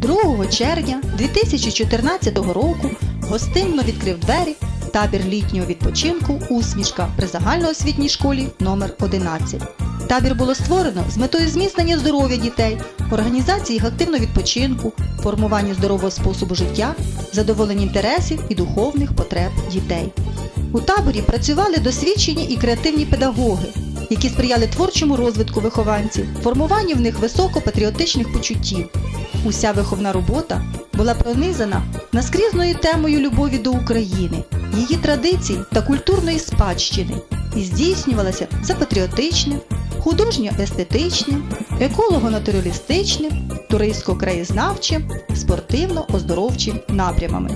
2 червня 2014 року гостинно відкрив двері табір літнього відпочинку Усмішка при загальноосвітній школі номер 11 Табір було створено з метою зміцнення здоров'я дітей, організації їх активного відпочинку, формування здорового способу життя, задоволення інтересів і духовних потреб дітей. У таборі працювали досвідчені і креативні педагоги, які сприяли творчому розвитку вихованців, формуванню в них високопатріотичних почуттів. Уся виховна робота була пронизана наскрізною темою любові до України, її традицій та культурної спадщини і здійснювалася за патріотичним, художньо-естетичним, еколого-натуралістичним, туристсько-краєзнавчим, спортивно-оздоровчим напрямами.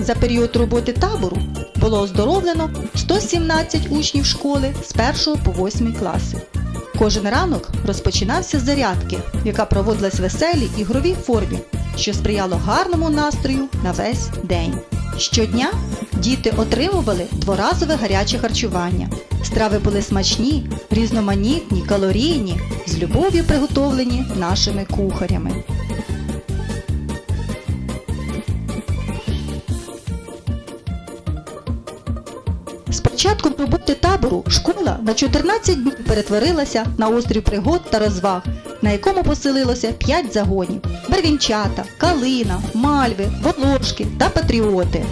За період роботи табору було оздоровлено 117 учнів школи з 1 по 8 класи. Кожен ранок розпочинався з зарядки, яка проводилась в веселій ігровій формі, що сприяло гарному настрою на весь день. Щодня діти отримували дворазове гаряче харчування. Страви були смачні, різноманітні, калорійні, з любов'ю приготовлені нашими кухарями. Початком роботи табору школа на 14 днів перетворилася на острів пригод та розваг, на якому поселилося 5 загонів: Барвінчата, Калина, Мальви, Волошки та Патріоти.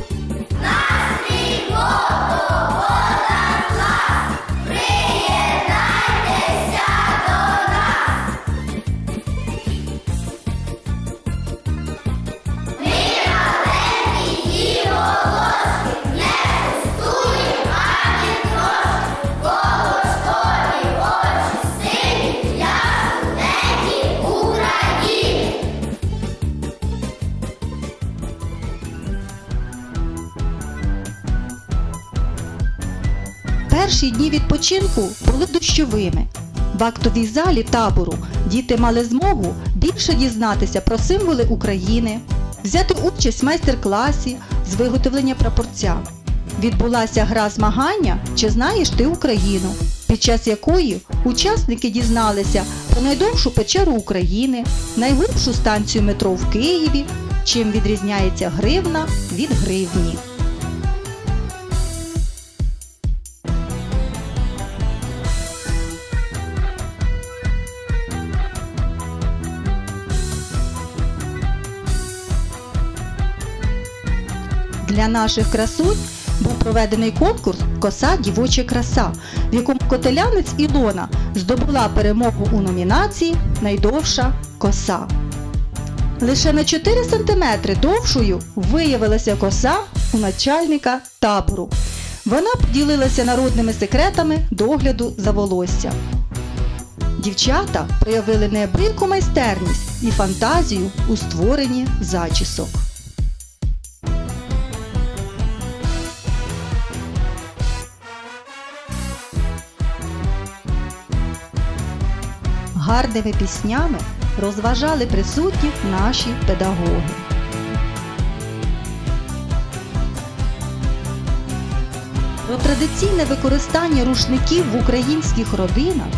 Перші дні відпочинку були дощовими. В актовій залі табору діти мали змогу більше дізнатися про символи України, взяти участь в майстер-класі з виготовлення прапорця. Відбулася гра змагання Чи знаєш ти Україну, під час якої учасники дізналися про найдовшу печеру України, найглибшу станцію метро в Києві, чим відрізняється гривна від гривні. Наших красунь був проведений конкурс Коса дівоча краса, в якому котелянець Ілона здобула перемогу у номінації Найдовша коса. Лише на 4 см довшою виявилася коса у начальника табору. Вона поділилася народними секретами догляду за волосся. Дівчата проявили неабияку майстерність і фантазію у створенні зачісок. Гарними піснями розважали присутніх наші педагоги. Про традиційне використання рушників в українських родинах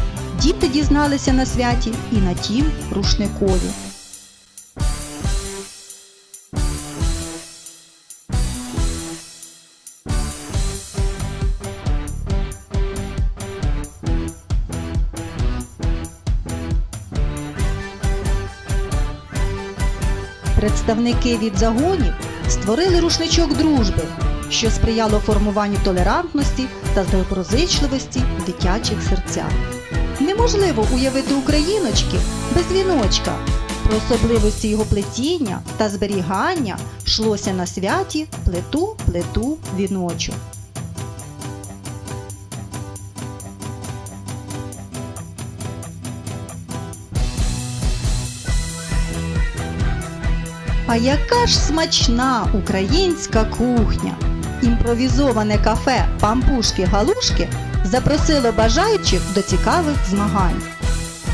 діти дізналися на святі і на тім рушникові. Представники від загонів створили рушничок дружби, що сприяло формуванню толерантності та доброзичливості в дитячих серцях. Неможливо уявити україночки без віночка. Про особливості його плетіння та зберігання йшлося на святі плету плету віночок. А яка ж смачна українська кухня! Імпровізоване кафе Пампушки-Галушки запросило бажаючих до цікавих змагань.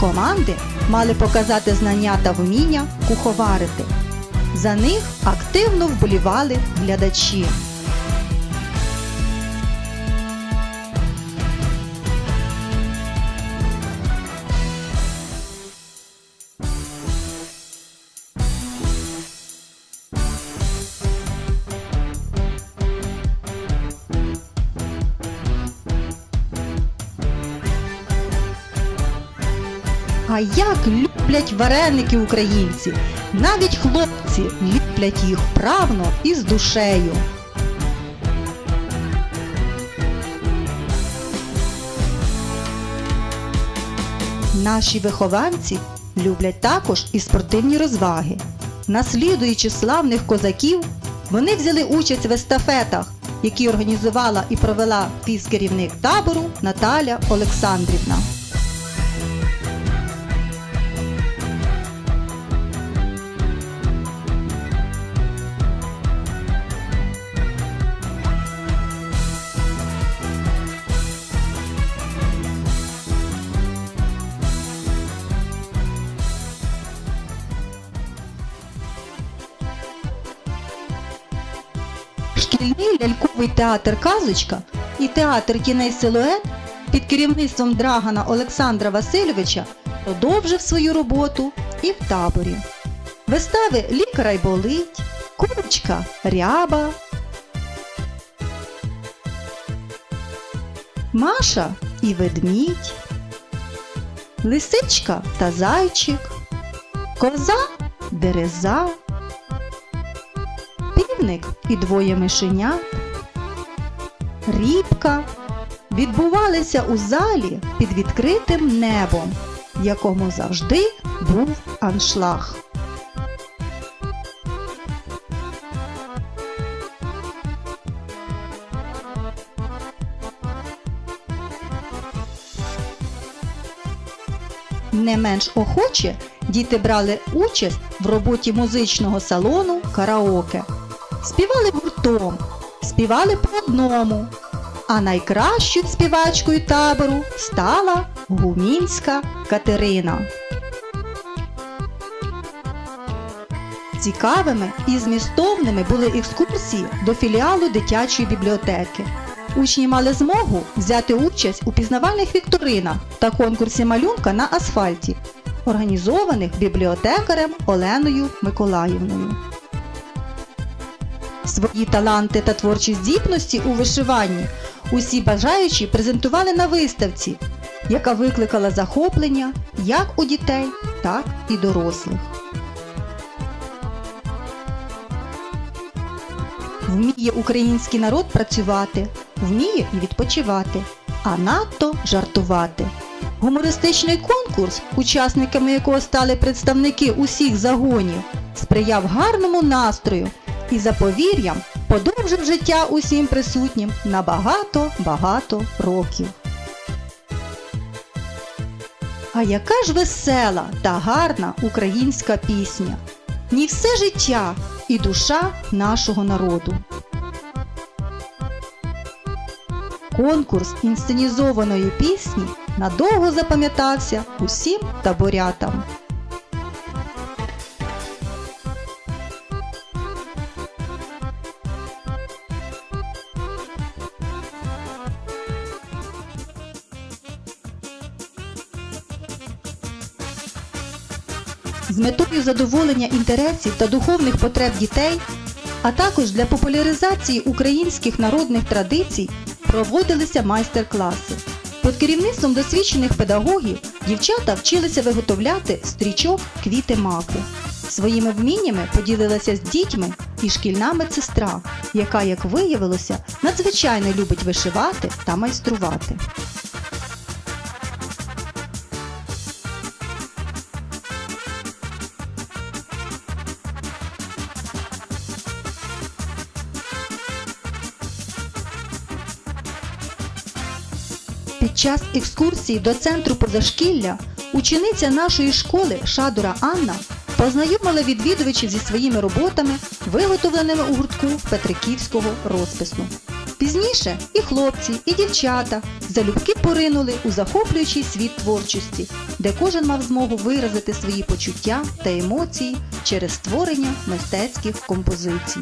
Команди мали показати знання та вміння куховарити. За них активно вболівали глядачі. А як люблять вареники українці! Навіть хлопці ліплять їх вправно і з душею. Наші вихованці люблять також і спортивні розваги. Наслідуючи славних козаків, вони взяли участь в естафетах, які організувала і провела фізкерівник табору Наталя Олександрівна. Шкільний ляльковий театр Казочка і театр Кіней Силует під керівництвом Драгана Олександра Васильовича продовжив свою роботу і в таборі. Вистави Лікара й болить, Курочка Ряба, Маша і ведмідь, Лисичка та зайчик, Коза Дереза, Півник і двоє мишенят, Рібка відбувалися у залі під відкритим небом, якому завжди був аншлаг. Не менш охоче діти брали участь в роботі музичного салону караоке. Співали гуртом, співали по одному. А найкращою співачкою табору стала гумінська Катерина. Цікавими і змістовними були екскурсії до філіалу дитячої бібліотеки. Учні мали змогу взяти участь у пізнавальних вікторинах та конкурсі малюнка на асфальті, організованих бібліотекарем Оленою Миколаївною. Свої таланти та творчі здібності у вишиванні усі бажаючі презентували на виставці, яка викликала захоплення як у дітей, так і дорослих. Вміє український народ працювати, вміє і відпочивати, а надто жартувати. Гумористичний конкурс, учасниками якого стали представники усіх загонів, сприяв гарному настрою і за повір'ям подовжив життя усім присутнім на багато-багато років. А яка ж весела та гарна українська пісня! Ні все життя і душа нашого народу. Конкурс інсценізованої пісні надовго запам'ятався усім таборятам. З метою задоволення інтересів та духовних потреб дітей, а також для популяризації українських народних традицій проводилися майстер-класи. Під керівництвом досвідчених педагогів дівчата вчилися виготовляти стрічок квіти маку. Своїми вміннями поділилася з дітьми і шкільна медсестра, яка, як виявилося, надзвичайно любить вишивати та майструвати. Під час екскурсії до центру позашкілля учениця нашої школи Шадура Анна познайомила відвідувачів зі своїми роботами, виготовленими у гуртку Петриківського розпису. Пізніше і хлопці, і дівчата залюбки поринули у захоплюючий світ творчості, де кожен мав змогу виразити свої почуття та емоції через створення мистецьких композицій.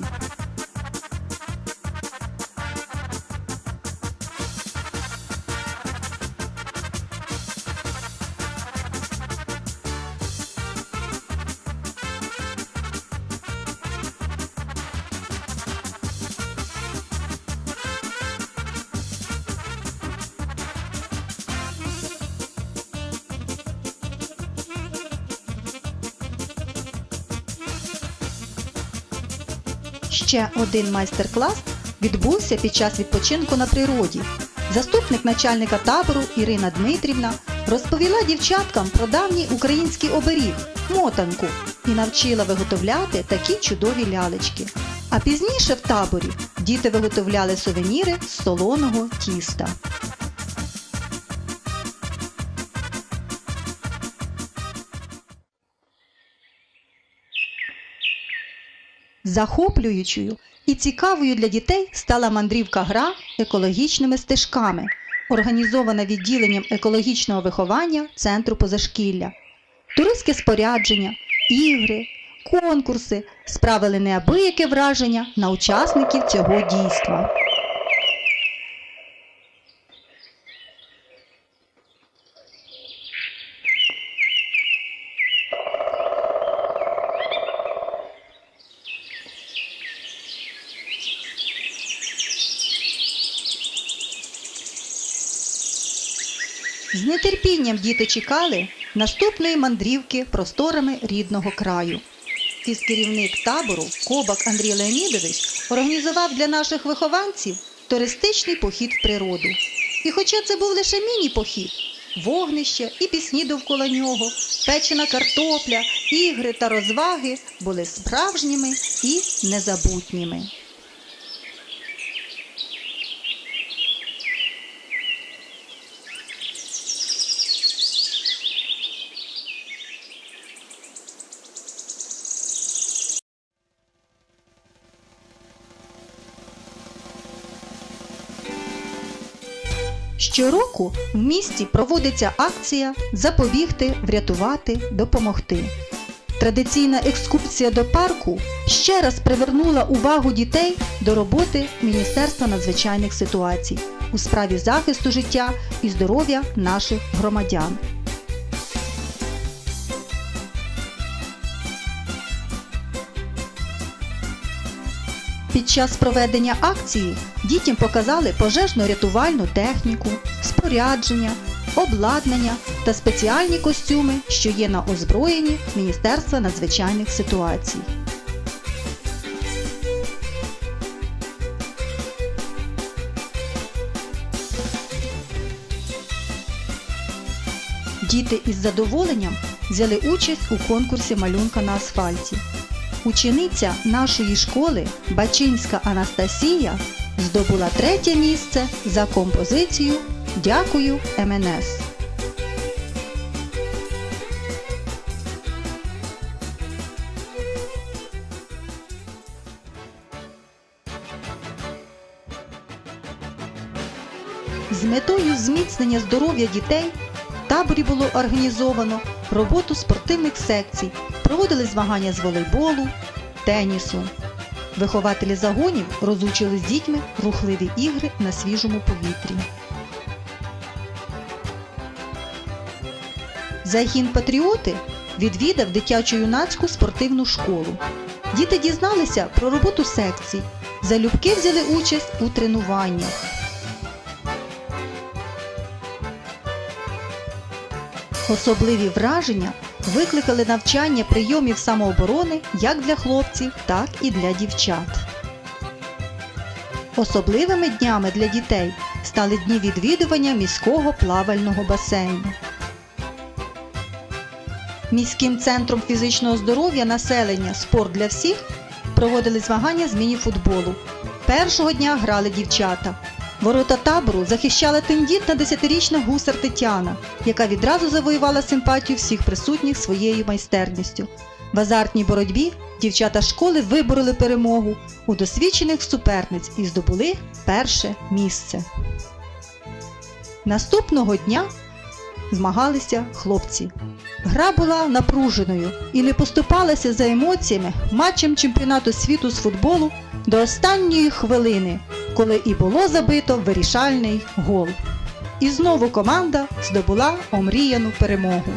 Ще один майстер-клас відбувся під час відпочинку на природі. Заступник начальника табору Ірина Дмитрівна розповіла дівчаткам про давній український оберіг мотанку і навчила виготовляти такі чудові лялечки. А пізніше в таборі діти виготовляли сувеніри з солоного тіста. Захоплюючою і цікавою для дітей стала мандрівка гра екологічними стежками, організована відділенням екологічного виховання Центру позашкілля. Туристське спорядження, ігри, конкурси справили неабияке враження на учасників цього дійства. З нетерпінням діти чекали наступної мандрівки просторами рідного краю. Фізкерівник табору Кобак Андрій Леонідович організував для наших вихованців туристичний похід в природу. І хоча це був лише міні-похід, вогнище і пісні довкола нього, печена картопля, ігри та розваги були справжніми і незабутніми. Щороку в місті проводиться акція Запобігти, врятувати, допомогти. Традиційна екскурсія до парку ще раз привернула увагу дітей до роботи Міністерства надзвичайних ситуацій у справі захисту життя і здоров'я наших громадян. Під час проведення акції дітям показали пожежно-рятувальну техніку, спорядження, обладнання та спеціальні костюми, що є на озброєнні Міністерства надзвичайних ситуацій. Діти із задоволенням взяли участь у конкурсі малюнка на асфальті. Учениця нашої школи Бачинська Анастасія здобула третє місце за композицію Дякую МНС. З метою зміцнення здоров'я дітей в таборі було організовано роботу спортивних секцій, проводили змагання з волейболу, тенісу. Вихователі загонів розучили з дітьми рухливі ігри на свіжому повітрі. Загін Патріоти відвідав дитячо-юнацьку спортивну школу. Діти дізналися про роботу секцій, залюбки взяли участь у тренуваннях. Особливі враження викликали навчання прийомів самооборони як для хлопців, так і для дівчат. Особливими днями для дітей стали дні відвідування міського плавального басейну. Міським центром фізичного здоров'я населення Спорт для всіх проводили змагання з міні-футболу. Першого дня грали дівчата. Ворота табору захищала тендітна десятирічна гусар Тетяна, яка відразу завоювала симпатію всіх присутніх своєю майстерністю. В азартній боротьбі дівчата школи вибороли перемогу у досвідчених суперниць і здобули перше місце. Наступного дня змагалися хлопці. Гра була напруженою і не поступалася за емоціями матчем чемпіонату світу з футболу до останньої хвилини, коли і було забито вирішальний гол. І знову команда здобула омріяну перемогу.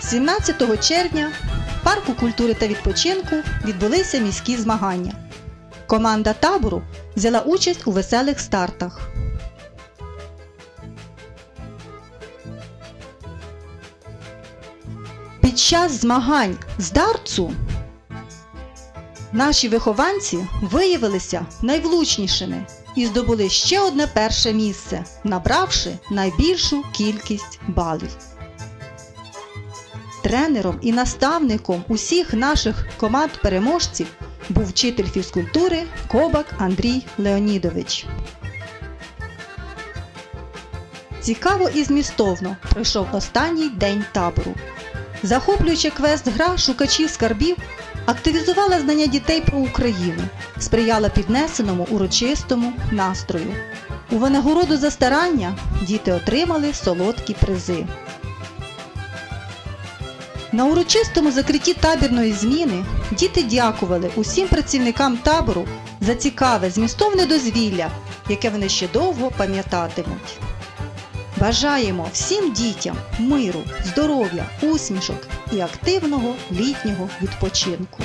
17 червня в парку культури та відпочинку відбулися міські змагання. Команда табору взяла участь у веселих стартах. Під час змагань з дартсу наші вихованці виявилися найвлучнішими і здобули ще одне перше місце, набравши найбільшу кількість балів. Тренером і наставником усіх наших команд переможців був вчитель фізкультури Кобак Андрій Леонідович. Цікаво і змістовно пройшов останній день табору. Захоплюючи квест гра шукачів скарбів, активізувала знання дітей про Україну, сприяла піднесеному урочистому настрою. У винагороду за старання діти отримали солодкі призи. На урочистому закритті табірної зміни діти дякували усім працівникам табору за цікаве змістовне дозвілля, яке вони ще довго пам'ятатимуть. Бажаємо всім дітям миру, здоров'я, усмішок і активного літнього відпочинку.